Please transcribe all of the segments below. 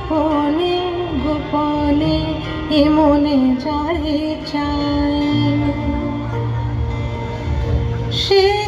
গোপনে গোপনে এ মনে যারে চাই সে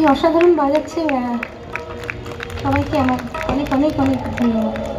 কি অসাধারণ বাজাচ্ছে সবাইকে আমার অনেক অনেক অনেক ধন্যবাদ।